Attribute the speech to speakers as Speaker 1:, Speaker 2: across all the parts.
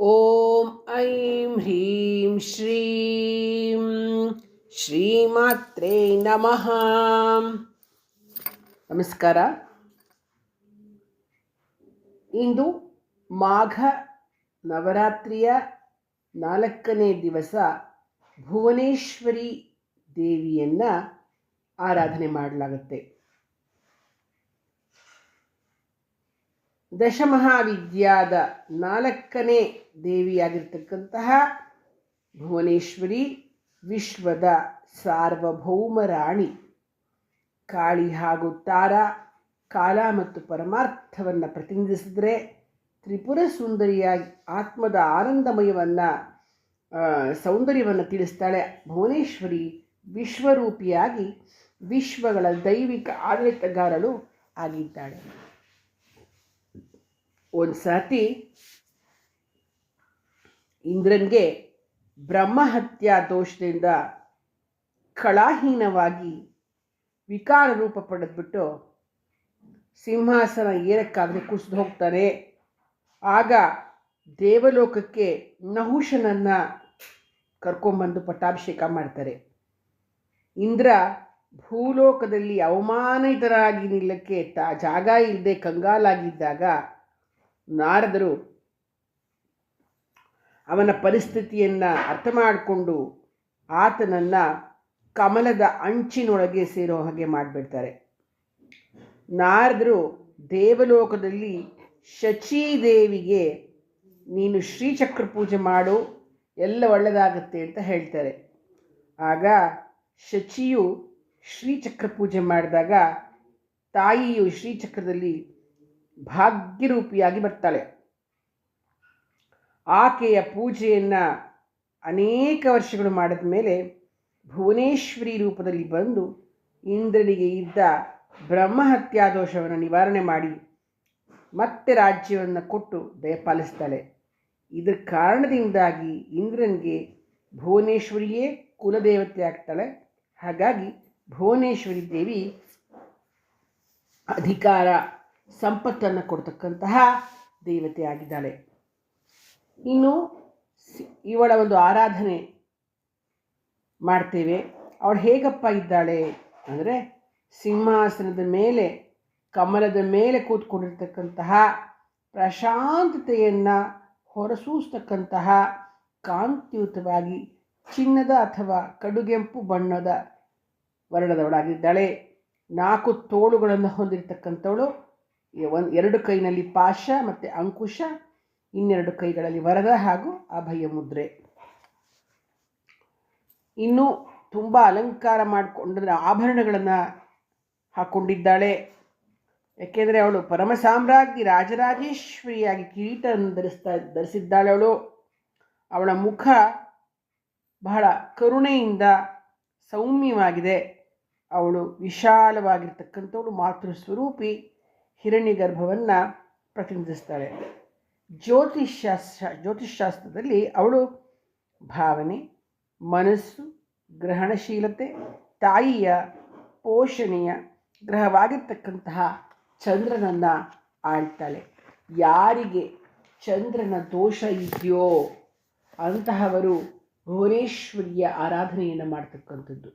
Speaker 1: ಓಂ ಐಂ ಹ್ರೀಂ ಶ್ರೀಂ ಶ್ರೀಮಾತ್ರೇ ನಮಃ ನಮಸ್ಕಾರ ಇಂದು ಮಾಘ ನವರಾತ್ರಿಯ ನಾಲ್ಕನೇ ದಿವಸ ಭುವನೇಶ್ವರಿ ದೇವಿಯನ್ನು ಆರಾಧನೆ ಮಾಡಲಾಗುತ್ತೆ. ದಶಮಹಾವಿದ್ಯಾದ ನಾಲ್ಕನೇ ದೇವಿಯಾಗಿರ್ತಕ್ಕಂತಹ ಭುವನೇಶ್ವರಿ ವಿಶ್ವದ ಸಾರ್ವಭೌಮ ರಾಣಿ ಕಾಳಿ ಹಾಗೂ ತಾರ, ಕಾಲ ಮತ್ತು ಪರಮಾರ್ಥವನ್ನು ಪ್ರತಿನಿಧಿಸಿದರೆ ತ್ರಿಪುರ ಸುಂದರಿಯಾಗಿ ಆತ್ಮದ ಆನಂದಮಯವನ್ನು ಸೌಂದರ್ಯವನ್ನು ತಿಳಿಸ್ತಾಳೆ ಭುವನೇಶ್ವರಿ ವಿಶ್ವರೂಪಿಯಾಗಿ ವಿಶ್ವಗಳ ದೈವಿಕ ಆಡಳಿತಗಾರಳು ಆಗಿದ್ದಾಳೆ. ಒಂದು ಸರ್ತಿ ಇಂದ್ರನಿಗೆ ಬ್ರಹ್ಮಹತ್ಯಾ ದೋಷದಿಂದ ಕಳಾಹೀನವಾಗಿ ವಿಕಾರ ರೂಪ ಪಡೆದ್ಬಿಟ್ಟು ಸಿಂಹಾಸನ ಏರಕ್ಕಾಗದೆ ಕುಸಿದು ಹೋಗ್ತಾರೆ ಆಗ ದೇವಲೋಕಕ್ಕೆ ನಹುಷನನ್ನು ಕರ್ಕೊಂಬಂದು ಪಟ್ಟಾಭಿಷೇಕ ಮಾಡ್ತಾರೆ. ಇಂದ್ರ ಭೂಲೋಕದಲ್ಲಿ ಅವಮಾನಿತರಾಗಿ ನಿಲ್ಲಕ್ಕೆ ತಾ ಜಾಗ ಇಲ್ಲದೆ ಕಂಗಾಲಾಗಿದ್ದಾಗ ನಾರದರು ಅವನ ಪರಿಸ್ಥಿತಿಯನ್ನು ಅರ್ಥ ಮಾಡಿಕೊಂಡು ಆತನನ್ನು ಕಮಲದ ಅಂಚಿನೊಳಗೆ ಸೇರೋ ಹಾಗೆ ಮಾಡಿಬಿಡ್ತಾರೆ. ನಾರದರು ದೇವಲೋಕದಲ್ಲಿ ಶಚೀದೇವಿಗೆ ನೀನು ಶ್ರೀಚಕ್ರ ಪೂಜೆ ಮಾಡು, ಎಲ್ಲ ಒಳ್ಳೆಯದಾಗುತ್ತೆ ಅಂತ ಹೇಳ್ತಾರೆ. ಆಗ ಶಚಿಯು ಶ್ರೀಚಕ್ರ ಪೂಜೆ ಮಾಡಿದಾಗ ತಾಯಿಯು ಶ್ರೀಚಕ್ರದಲ್ಲಿ ಭಾಗ್ಯರೂಪಿಯಾಗಿ ಬರ್ತಾಳೆ. ಆಕೆಯ ಪೂಜೆಯನ್ನು ಅನೇಕ ವರ್ಷಗಳು ಮಾಡಿದ ಮೇಲೆ ಭುವನೇಶ್ವರಿ ರೂಪದಲ್ಲಿ ಬಂದು ಇಂದ್ರನಿಗೆ ಇದ್ದ ಬ್ರಹ್ಮಹತ್ಯಾ ದೋಷವನ್ನು ನಿವಾರಣೆ ಮಾಡಿ ಮತ್ತೆ ರಾಜ್ಯವನ್ನು ಕೊಟ್ಟು ದಯಪಾಲಿಸ್ತಾಳೆ ಇದರ ಕಾರಣದಿಂದಾಗಿ ಇಂದ್ರನಿಗೆ ಭುವನೇಶ್ವರಿಯೇ ಕುಲದೇವತೆ ಆಗ್ತಾಳೆ. ಹಾಗಾಗಿ ಭುವನೇಶ್ವರಿ ದೇವಿ ಅಧಿಕಾರ ಸಂಪತ್ತನ್ನು ಕೊಡ್ತಕ್ಕಂತಹ ದೇವತೆ ಆಗಿದ್ದಾಳೆ ಇನ್ನು ಇವಳ ಒಂದು ಆರಾಧನೆ ಮಾಡ್ತೇವೆ. ಅವಳು ಹೇಗಪ್ಪ ಇದ್ದಾಳೆ ಅಂದರೆ ಸಿಂಹಾಸನದ ಮೇಲೆ, ಕಮಲದ ಮೇಲೆ ಕೂತ್ಕೊಂಡಿರ್ತಕ್ಕಂತಹ ಪ್ರಶಾಂತತೆಯನ್ನು ಹೊರಸೂಸ್ತಕ್ಕಂತಹ ಕಾಂತಿಯುತವಾಗಿ ಚಿನ್ನದ ಅಥವಾ ಕಡುಗೆಂಪು ಬಣ್ಣದ ವರ್ಣದವಳಾಗಿದ್ದಾಳೆ. ನಾಲ್ಕು ತೋಳುಗಳನ್ನು ಹೊಂದಿರತಕ್ಕಂಥವಳು ಒಂದು ಎರಡು ಕೈನಲ್ಲಿ ಪಾಶ ಮತ್ತು ಅಂಕುಶ, ಇನ್ನೆರಡು ಕೈಗಳಲ್ಲಿ ವರದ ಹಾಗೂ ಅಭಯ ಮುದ್ರೆ. ಇನ್ನು ತುಂಬ ಅಲಂಕಾರ ಮಾಡಿಕೊಂಡ್ರೆ ಆಭರಣಗಳನ್ನು ಹಾಕ್ಕೊಂಡಿದ್ದಾಳೆ ಯಾಕೆಂದರೆ ಅವಳು ಪರಮ ಸಾಮ್ರಾಜ್ಞಿ, ರಾಜರಾಜೇಶ್ವರಿಯಾಗಿ ಕಿರೀಟವನ್ನು ಧರಿಸ್ತಾ, ಧರಿಸಿದ್ದಾಳೆ ಅವಳು. ಅವಳ ಮುಖ ಬಹಳ ಕರುಣೆಯಿಂದ ಸೌಮ್ಯವಾಗಿದೆ. ಅವಳು ವಿಶಾಲವಾಗಿರ್ತಕ್ಕಂಥವಳು ಮಾತೃ ಸ್ವರೂಪಿ ಹಿರಣ್ಯ ಗರ್ಭವನ್ನು ಪ್ರತಿನಿಧಿಸ್ತಾಳೆ ಜ್ಯೋತಿಷ್ಶಾಸ್ತ್ರ ಜ್ಯೋತಿಷ್ಶಾಸ್ತ್ರದಲ್ಲಿ ಅವಳು ಭಾವನೆ, ಮನಸ್ಸು, ಗ್ರಹಣಶೀಲತೆ, ತಾಯಿಯ ಪೋಷಣೆಯ ಗ್ರಹವಾಗಿರ್ತಕ್ಕಂತಹ ಚಂದ್ರನನ್ನು ಆಳ್ತಾಳೆ. ಯಾರಿಗೆ ಚಂದ್ರನ ದೋಷ ಇದೆಯೋ ಅಂತಹವರು ಭುವನೇಶ್ವರಿಯ ಆರಾಧನೆಯನ್ನು ಮಾಡ್ತಕ್ಕಂಥದ್ದು.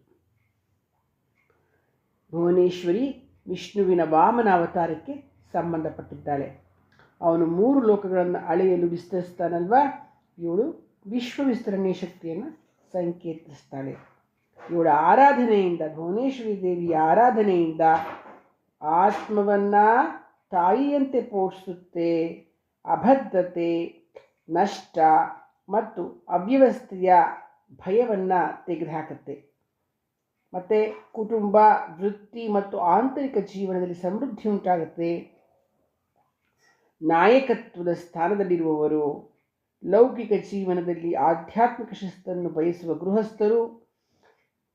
Speaker 1: ಭುವನೇಶ್ವರಿ ವಿಷ್ಣುವಿನ ವಾಮನ ಅವತಾರಕ್ಕೆ ಸಂಬಂಧಪಟ್ಟಿದ್ದಾಳೆ. ಅವನು ಮೂರು ಲೋಕಗಳನ್ನು ಅಳೆಯಲು ವಿಸ್ತರಿಸ್ತಾನಲ್ವಾ? ಇವಳು ವಿಶ್ವ ವಿಸ್ತರಣೆ ಶಕ್ತಿಯನ್ನು ಸಂಕೇತಿಸ್ತಾಳೆ. ಇವಳ ಆರಾಧನೆಯಿಂದ, ಭುವನೇಶ್ವರಿ ದೇವಿಯ ಆರಾಧನೆಯಿಂದ ಆತ್ಮವನ್ನು ತಾಯಿಯಂತೆ ಪೋಷಿಸುತ್ತೆ. ಅಭದ್ರತೆ, ನಷ್ಟ ಮತ್ತು ಅವ್ಯವಸ್ಥೆಯ ಭಯವನ್ನು ತೆಗೆದುಹಾಕುತ್ತೆ. ಮತ್ತು ಕುಟುಂಬ, ವೃತ್ತಿ ಮತ್ತು ಆಂತರಿಕ ಜೀವನದಲ್ಲಿ ಸಮೃದ್ಧಿ ಉಂಟಾಗುತ್ತೆ. ನಾಯಕತ್ವದ ಸ್ಥಾನದಲ್ಲಿರುವವರು ಲೌಕಿಕ ಜೀವನದಲ್ಲಿ ಆಧ್ಯಾತ್ಮಿಕ ಶಿಸ್ತನ್ನು ಬಯಸುವ ಗೃಹಸ್ಥರು,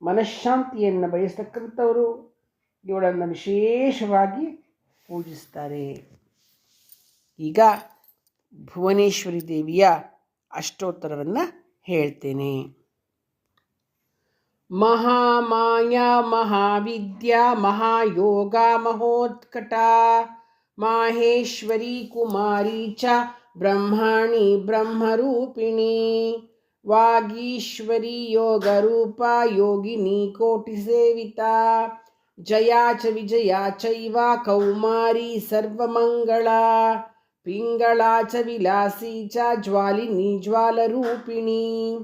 Speaker 1: ಮನಃಶಾಂತಿಯನ್ನು ಬಯಸ್ತಕ್ಕಂಥವರು ಇವಳನ್ನು ವಿಶೇಷವಾಗಿ ಪೂಜಿಸ್ತಾರೆ. ಈಗ ಭುವನೇಶ್ವರಿ ದೇವಿಯ ಅಷ್ಟೋತ್ತರವನ್ನು ಹೇಳ್ತೇನೆ. ಮಹಾಮಾಯಾ ಮಹಾವಿದ್ಯಾ, ಮಹಾಯೋಗ, ಮಹೋತ್ಕಟ, ಮಾಹೇಶ್ವರಿ ಕುಮಾರಿ ಚ, ಬ್ರಹ್ಮಾಣಿ, ಬ್ರಹ್ಮರೂಪಿಣಿ, ವಾಗೀಶ್ವರಿ ಯೋಗರೂಪ ಯೋಗಿನಿ ಕೋಟಿ ಸೇವಿತಾ, ಜಯಾ ಚ, ವಿಜಯಾ ಚೈವ, ಕೌಮಾರಿ ಸರ್ವಮಂಗಳ, ಪಿಂಗಳಾ ಚ, ವಿಲಾಸಿ ಚ, ಜ್ವಾಲಿನಿ ಜ್ವಾಲರೂಪಿಣಿ.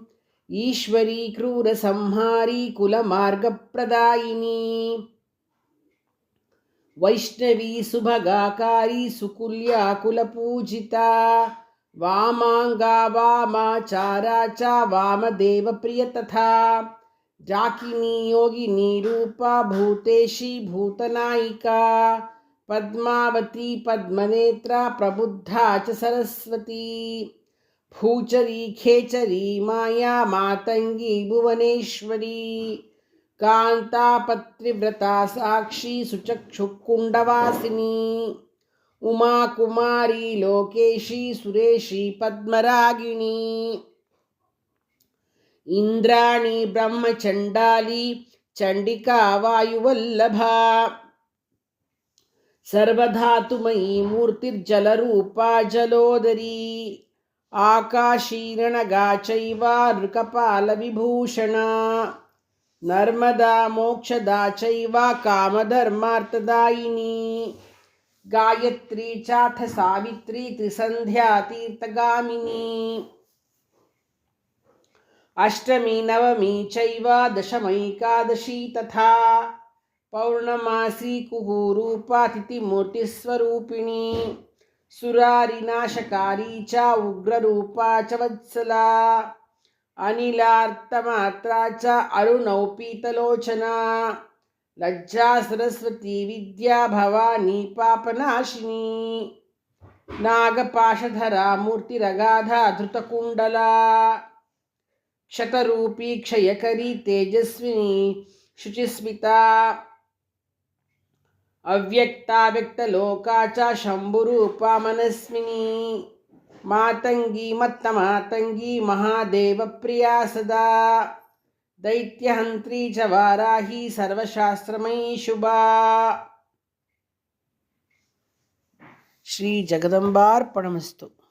Speaker 1: ईश्वरी क्रूरसंहारी कुलमार्गप्रदायिनी। वैष्णवी सुभगाकारी सुकुल्या कुलपूजिता वामाङ्गा वामाचारा च वामदेवप्रिय तथा। जाकिनी योगिनी रूपा भूतेशी भूतनायिका। पद्मावती पद्मनेत्रा प्रबुद्धा च सरस्वती भूचरी खेचरी माया मातङ्गी भुवनेश्वरी। कान्तापत्रिव्रता साक्षी सुचक्षुकुण्डवासिनी। उमा कुमारी लोकेशी सुरेशी पद्मरागिणी। इन्द्राणी ब्रह्मचण्डाली चण्डिका वायुवल्लभा। सर्वधातुमयी मूर्तिर्जलरूपा जलोदरी आकाशीरणगा चैव नृकपालविभूषणा नर्मदा मोक्षदा चैव कामधर्मार्थदायिनी। गायत्री चाथ सावित्री त्रिसन्ध्या तीर्थगामिनी। अष्टमी नवमी चैव दशमैकादशी तथा पौर्णमासी कुहुरूपा तिथिमूर्तिस्वरूपिणी सुरारिनाशकारी च उग्ररूपा च वत्सला। अनिलार्तमात्रा च अरुणौपीतलोचना। लज्जा सरस्वती विद्या भवानी पापनाशिनी। नागपाशधरा मूर्तिरगाधा धृतकुण्डला क्षतरूपी क्षयकरी तेजस्विनी शुचिस्मिता। అవ్యక్తావ్యక్తలోకాచ శంభురూపా మనస్మిని మాతంగి మత్తమాతంగి మహాదేవప్రియా సదా. దైత్యహంత్రీ చ వారాహి సర్వశాస్త్రమై శుభా. శ్రీ జగదంబార్పణమస్తు.